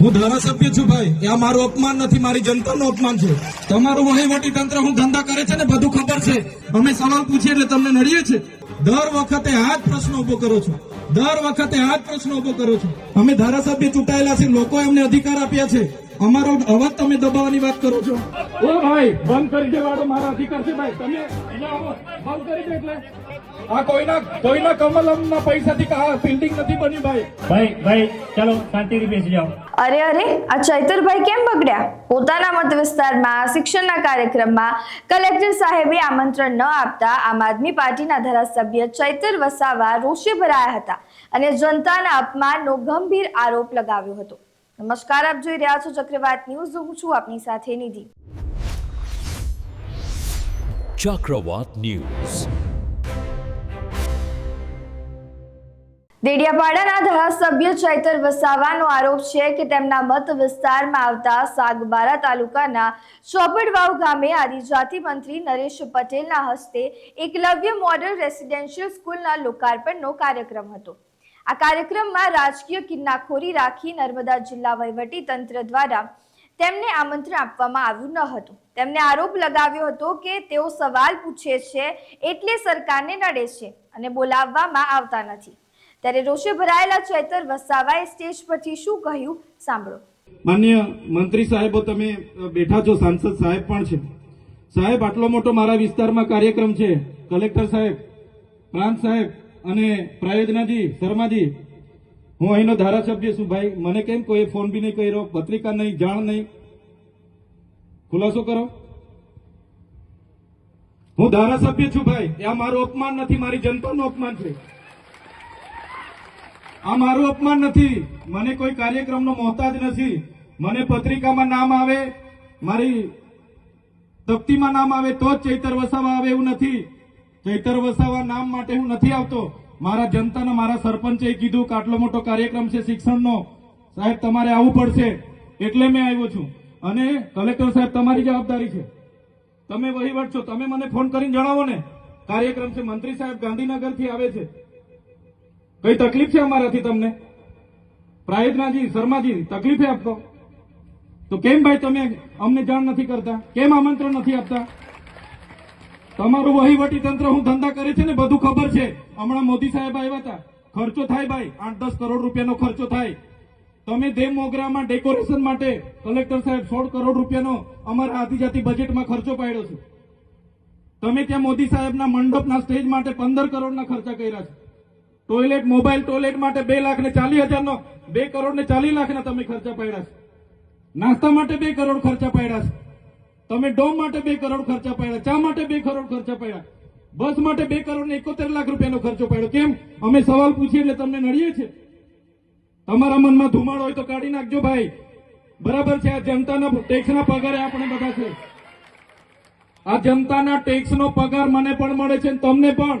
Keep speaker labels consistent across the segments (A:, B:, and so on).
A: હું ધારાસભ્ય છું ભાઈ. આ મારું અપમાન નથી, મારી જનતાનું અપમાન છે. તમારું વહીવટી તંત્ર હું ધંધા કરે છે ને, બધું ખબર છે. અમે સવાલ પૂછીએ એટલે તમને નડીએ છે દર વખતે આ જ પ્રશ્ન ઊભો કરો છો. દર વખતે આ જ પ્રશ્ન ઊભો કરો છો. અમે ધારાસભ્ય ચૂંટાયેલા છે લોકો એમને અધિકાર આપ્યા છે. અમારો અવાજ તમે દબાવવાની વાત કરો છો. ઓ ભાઈ, બંધ કરી દેવાનો મારા અધિકાર છે ભાઈ. તમે બંધ કરી દે એટલે. આ કોઈના કોઈના કમલમના પૈસાથી આ બિલ્ડિંગ નથી બની ભાઈ.
B: ભાઈ ભાઈ ચાલો શાંતિથી બેસી જાઓ.
C: અરે અરે આ ચૈતરભાઈ કેમ બગડ્યા? પોતાના મત વિસ્તારમાં શિક્ષણના કાર્યક્રમમાં કલેક્ટર સાહેબે આમંત્રણ ન આપતા આમ આદમી પાર્ટીના ધારાસભ્ય ચૈતર વસાવા રોષે ભરાયા હતા અને જનતાના અપમાનનો ગંભીર આરોપ લગાવ્યો હતો. નમસ્કાર આપ જોઈ રહ્યા છો ચક્રવાત ન્યૂઝ. હું છું આપની સાથે નિધિ.
D: ચક્રવાત News.
C: દેડિયાપાડાના ધારાસભ્ય ચૈતર વસાવાનો આરોપ છે કે તેમના મત વિસ્તારમાં આવતા સાગબારા તાલુકાના ચોપડવાવ ગામે આદિજાતિ મંત્રી નરેશ પટેલના હસ્તે એકલવ્ય મોડલ રેસિડેન્શિયલ સ્કૂલના લોકાર્પણનો કાર્યક્રમ હતો. આ કાર્યક્રમમાં રાજકીય કિન્નાખોરી રાખી નર્મદા જિલ્લા વહીવટી તંત્ર દ્વારા તેમને આમંત્રણ આપવામાં આવ્યું ન હતું. તેમને આરોપ લગાવ્યો હતો કે તેઓ સવાલ પૂછે છે, એટલે સરકારને નડે છે અને બોલાવવામાં આવતા નથી. ત્યારે રોષે ભરાયેલા ચૈતર વસાવાએ સ્ટેજ પરથી શું કહ્યું? સાંભળો.
A: માન્ય મંત્રી સાહેબો, તમે બેઠા છો, સાંસદ સાહેબ પણ છે. સાહેબ, આટલો મોટો મારા વિસ્તારમાં કાર્યક્રમ છે. કલેક્ટર સાહેબ, પ્રાંત સાહેબ અને પ્રયોજનાજી, શર્માજી, હું અહીંનો ધારાસભ્ય છું ભાઈ. મને કેમ કોઈ ફોન બી નહીં કર્યો, પત્રિકા નહીં, જાણ નહીં? ખુલાસો કરો. હું ધારાસભ્ય છું ભાઈ. આ મારું અપમાન નથી, મારી જનતાનું અપમાન છે. આ મારું અપમાન નથી. મને કોઈ કાર્યક્રમનો મોહતાજ નથી. મને પત્રિકામાં નામ આવે, મારી તકતીમાં નામ આવે તો જ ચૈતર વસાવા આવે એવું નથી. ચૈતર વસાવા નામ માટે હું નથી આવતો. મારા જનતાના મારા સરપંચે કીધું કે આટલો મોટો કાર્યક્રમ છે શિક્ષણનો. સાહેબ, તમારે આવવું પડશે. એટલે મેં આવ્યો છું. અને કલેક્ટર સાહેબ, તમારી જવાબદારી છે. તમે વહીવટ છો. તમે મને ફોન કરીને જણાવો ને. કાર્યક્રમ છે. મંત્રી સાહેબ ગાંધીનગરથી આવે છે. કઈ તકલીફ છે અમારાથી તમને? પ્રાયોજનાજી શર્માજી, તકલીફ આપતો? તો કેમ ભાઈ તમે અમને જાણ નથી કરતા? કેમ આમંત્રણ નથી આપતા? તમારું વહીવટી તંત્ર હું ધંધા કરે છે ને બધું ખબર છે. હમણાં મોદી સાહેબ આવ્યા હતા. ખર્ચો થાય ભાઈ આઠ દસ કરોડ રૂપિયાનો ખર્ચો થાય. તમે દેવ મોગરામાં ડેકોરેશન માટે કલેક્ટર સાહેબ સોળ કરોડ રૂપિયાનો અમારા આદિજાતિ બજેટમાં ખર્ચો પાડ્યો છે. તમે ત્યાં મોદી સાહેબના મંડપના સ્ટેજ માટે પંદર કરોડના ખર્ચા કર્યા છે. ટોયલેટ મોબાઈલ ટોયલેટ માટે બે લાખ ને ચાલીસ હજારનો બે કરોડ ને ચાલીસ લાખના તમે ખર્ચા પડ્યા છે. નાસ્તા માટે બે કરોડ ખર્ચા પડ્યા છે. તમે ડોમ માટે બે કરોડ ખર્ચા પાડ્યા, ચા માટે બે કરોડ ખર્ચા પડ્યા, બસ માટે બે કરોડ ને એકોતેર લાખ રૂપિયાનો ખર્ચો પાડ્યો. કેમ? અમે સવાલ પૂછીએ એટલે તમને નડીએ છે તમારા મનમાં ધુમાડો હોય તો કાઢી નાખજો ભાઈ. બરાબર છે, આ જનતાના ટેક્સના પગારે આપણે બધા છે. આ જનતાના ટેક્સનો પગાર મને પણ મળે છે તમને પણ.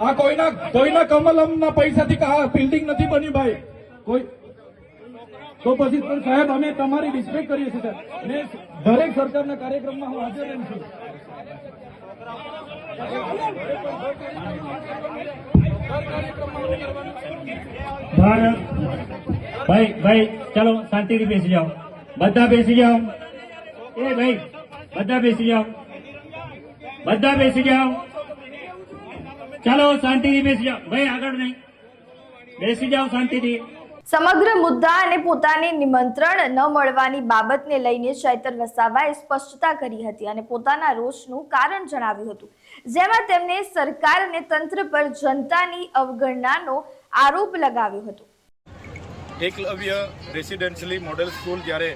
A: આ કોઈના કોઈના કમલમના પૈસાથી આ બિલ્ડિંગ નથી બની ભાઈ. કોઈ
E: તો પછી પણ સાહેબ, અમે તમારી રિસ્પેક્ટ કરીએ છીએ, સાહેબ. ને દરેક સરકારના કાર્યક્રમમાં હું હાજર રહી છું.
B: ભારત. ભાઈ ભાઈ, ચાલો શાંતિથી બેસી જાઓ. બધા બેસી જાઓ. એ ભાઈ, બધા બેસી જાઓ. બધા બેસી જાઓ. ચાલો શાંતિથી બેસી જાઓ. ભાઈ આગળ નહીં. બેસી જાઓ શાંતિથી.
C: સમગ્ર મુદ્દા અને પોતાને નિમંત્રણ ન મળવાની બાબતને લઈને ચૈતર વસાવાએ સ્પષ્ટતા કરી હતી અને પોતાના રોષનું કારણ જણાવ્યું હતું. જેમાં તેમણે સરકાર અને તંત્ર પર જનતાની અવગણનાનો આરોપ લગાવ્યો હતો.
A: એકલવ્ય રેસિડેન્શિયલી મોડેલ સ્કૂલ જ્યારે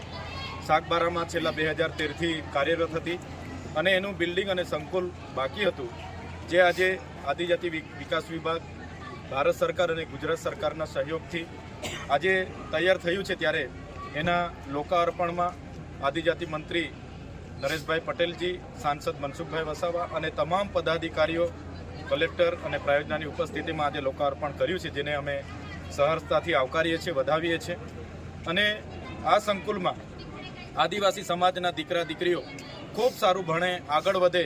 A: સાગબારામાં છેલ્લા બે હજાર તેરથી કાર્યરત હતી અને એનું બિલ્ડિંગ અને સંકુલ બાકી હતું જે આજે આદિજાતિ વિકાસ વિભાગ, ભારત સરકાર અને ગુજરાત સરકારના સહયોગથી આજે તૈયાર થયું છે ત્યારે એના લોકાર્પણમાં આદિજાતિ મંત્રી નરેશભાઈ પટેલજી, સાંસદ મનસુખભાઈ વસાવા અને તમામ પદાધિકારીઓ, કલેક્ટર અને પ્રાયોજનાની ઉપસ્થિતિમાં આજે લોકાર્પણ કર્યું છે, જેને અમે સહર્ષતાથી આવકારીએ છીએ, વધાવીએ છીએ. અને આ સંકુલમાં આદિવાસી સમાજના દીકરા દીકરીઓ ખૂબ સારું ભણે આગળ વધે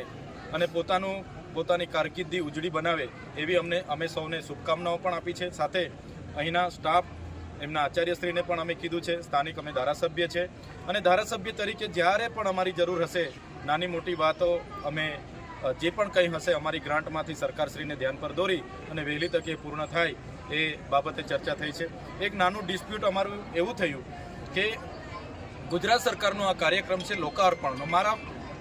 A: અને પોતાનું પોતાની કારકિર્દી ઉજળી બનાવે એવી અમને અમે સૌને શુભકામનાઓ પણ આપી છે. સાથે અહીંના સ્ટાફ એમના આચાર્યશ્રીને પણ અમે કીધું છે. સ્થાનિક અમે ધારાસભ્ય છે. અને ધારાસભ્ય તરીકે જ્યારે પણ અમારી જરૂર હશે, નાની મોટી વાતો અમે જે પણ કંઈ હશે અમારી ગ્રાન્ટમાંથી સરકારશ્રીને ધ્યાન પર દોરી અને વહેલી તકે પૂર્ણ થાય એ બાબતે ચર્ચા થઈ છે. એક નાનું ડિસ્પ્યુટ અમારું એવું થયું કે ગુજરાત સરકારનો આ કાર્યક્રમ છે લોકાર્પણનો. મારા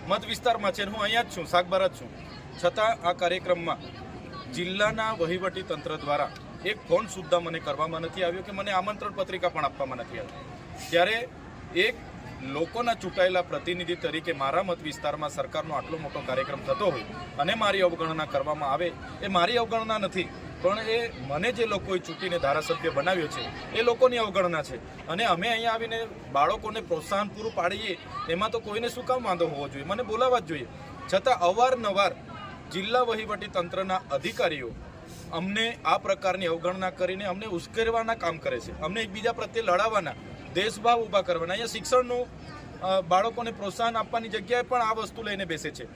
A: મત વિસ્તારમાં છે હું અહીંયા જ છું, સાગબારા જ છું. છતાં આ કાર્યક્રમમાં જિલ્લાના વહીવટી તંત્ર દ્વારા એક ફોન સુદ્ધા મને કરવામાં નથી આવ્યો કે મને આમંત્રણ પત્રિકા પણ આપવામાં નથી આવી. ત્યારે એક લોકોના ચૂંટાયેલા પ્રતિનિધિ તરીકે મારા મત વિસ્તારમાં સરકારનો આટલો મોટો કાર્યક્રમ થતો હોય અને મારી અવગણના કરવામાં આવે, એ મારી અવગણના નથી, પણ એ મને જે લોકોએ ચૂંટીને ધારાસભ્ય બનાવ્યો છે, એ લોકોની અવગણના છે. અને અમે અહીંયા આવીને બાળકોને પ્રોત્સાહન પૂરું પાડીએ, એમાં તો કોઈને શું કામ વાંધો હોવો જોઈએ? મને બોલાવવા જ જોઈએ. છતાં અવારનવાર જિલ્લા વહીવટી તંત્રના અધિકારીઓ અમને આ પ્રકારની અવગણના કરીને અમને ઉશ્કેરવાના કામ કરે છે. અમને એકબીજા પ્રત્યે લડાવવાના, દેશભાવ ઊભા કરવાના. અહીંયા શિક્ષણનું બાળકોને પ્રોત્સાહન આપવાની જગ્યાએ પણ આ વસ્તુ લઈને બેસે છે.